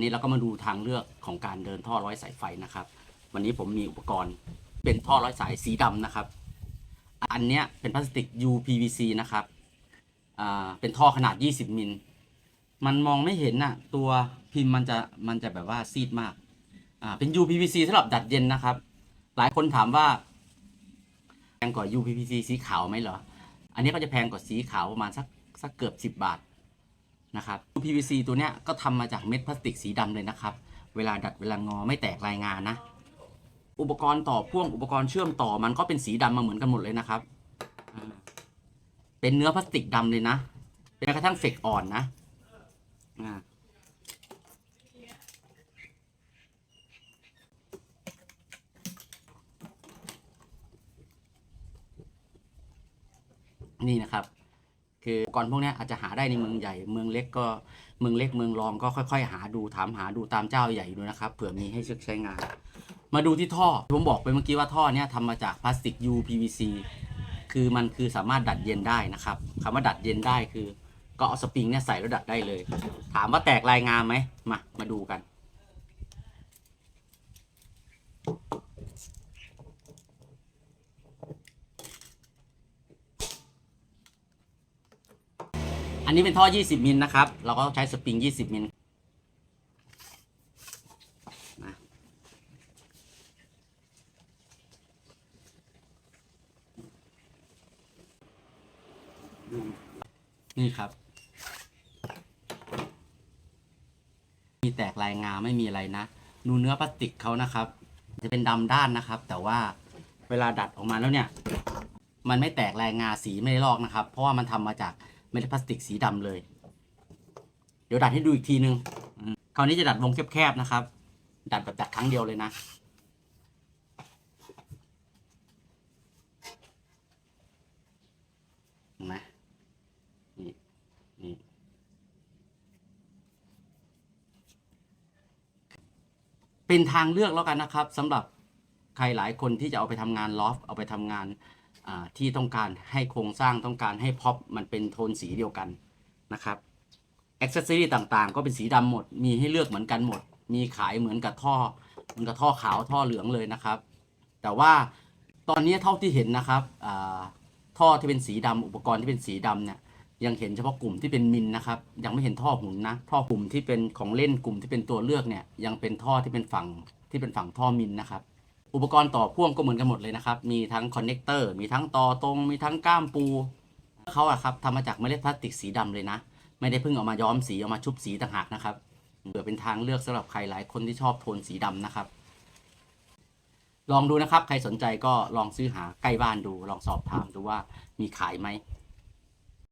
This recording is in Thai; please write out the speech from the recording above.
นี้เราก็มาดูทางเลือกของการเดินท่อร้อยสายไฟนะครับ วันนี้ผมมีอุปกรณ์เป็นท่อร้อยสายสีดำนะครับ อันเนี้ยเป็นพลาสติก UPVC นะครับอ่าเป็นท่อขนาด 20มิลมันมองไม่เห็นน่ะตัวพิมพ์มันจะมันจะแบบว่าซีดมากอ่าเป็น UPVC สำหรับดัดเย็นนะครับ หลายคนถามว่าแพงกว่า UPVC สีขาวไหมเหรอ อันนี้ก็จะแพงกว่าสีขาวประมาณสักสักเกือบ 10 บาท นะครับ UPVC ตัวเนี้ยก็ทำมาจากเม็ดพลาสติกสีดำเลยนะครับ เวลาดัดเวลางอไม่แตกรายงานนะ อุปกรณ์ต่อพ่วงอุปกรณ์เชื่อมต่อมันก็เป็นสีดำมาเหมือนกันหมดเลยนะครับ เป็นเนื้อพลาสติกดำเลยนะ เป็นแม้กระทั่งเฟกอ่อนนะนี่นะครับ คืออุปก่อนพวกนี้อาจจะหาได้ในเมืองใหญ่ เมืองเล็กก็เมืองเล็กเมืองรองก็ค่อย ๆ หาดูถามหาดูตามเจ้าใหญ่ดูนะครับเผื่อมีให้ใช้งาน มาดูที่ท่อผมบอกไปเมื่อกี้ว่าท่อเนี้ยทำมาจากพลาสติก UPVC คือมันคือสามารถดัดเย็นได้นะครับคำว่าดัดเย็นได้คือ ก็เอาสปริงเนี่ยใส่แล้วดัดได้เลย ถามว่าแตกลายงามไหมมามาดูกัน อันนี้เป็นท่อ 20 มิลนะครับ เราก็ใช้สปริง 20 มิลนะนี่ครับ มีแตกลายงาไม่มีอะไรนะดูเนื้อพลาสติกเขานะครับ จะเป็นดำด้านนะครับ แต่ว่าเวลาดัดออกมาแล้วเนี่ย มันไม่แตกลายงาสีไม่ได้ลอกนะครับ เพราะว่ามันทำมาจาก เม็ดพลาสติกสีดำเลย เดี๋ยวดัดให้ดูอีกทีนึงคราวนี้จะดัดวงแคบๆนะครับ ดัดแบบดัดครั้งเดียวเลยนะนไหมนี่นี่เป็นทางเลือกแล้วกันนะครับสำหรับใครหลายคนที่จะเอาไปทำงานลอฟเอาไปทำงาน ที่ต้องการให้โครงสร้างต้องการให้พ็อปมันเป็นโทนสีเดียวกันนะครับอ็อกซอรี่ต่างๆ ก็เป็นสีดำหมด มีให้เลือกเหมือนกันหมด มีขายเหมือนกับท่อเหมือนกับท่อขาวท่อเหลืองเลยนะครับ แต่ว่าตอนนี้เท่าที่เห็นนะครับท่อที่เป็นสีดำอุปกรณ์ที่เป็นสีดำเนี่ยยังเห็นเฉพาะกลุ่มที่เป็นมินนะครับ ยังไม่เห็นท่อหุ่นนะ ท่อกลุ่มที่เป็นของเล่นกลุ่มที่เป็นตัวเลือกเนี่ยยังเป็นท่อที่เป็นฝั่งที่เป็นฝั่งท่อมินนะครับ อุปกรณ์ต่อพ่วงก็เหมือนกันหมดเลยนะครับ มีทั้งคอนเนคเตอร์มีทั้งต่อตรง มีทั้งก้ามปูเขาอะครับทำมาจากเมล็ดพลาสติกสีดำเลยนะ ไม่ได้เพิ่งเอามาย้อมสีเอามาชุบสีต่างหากนะครับเผื่อเป็นทางเลือกสำหรับใครหลายคนที่ชอบโทนสีดำนะครับ ลองดูนะครับ ใครสนใจก็ลองซื้อหาใกล้บ้านดู ลองสอบถามดูว่ามีขายไหม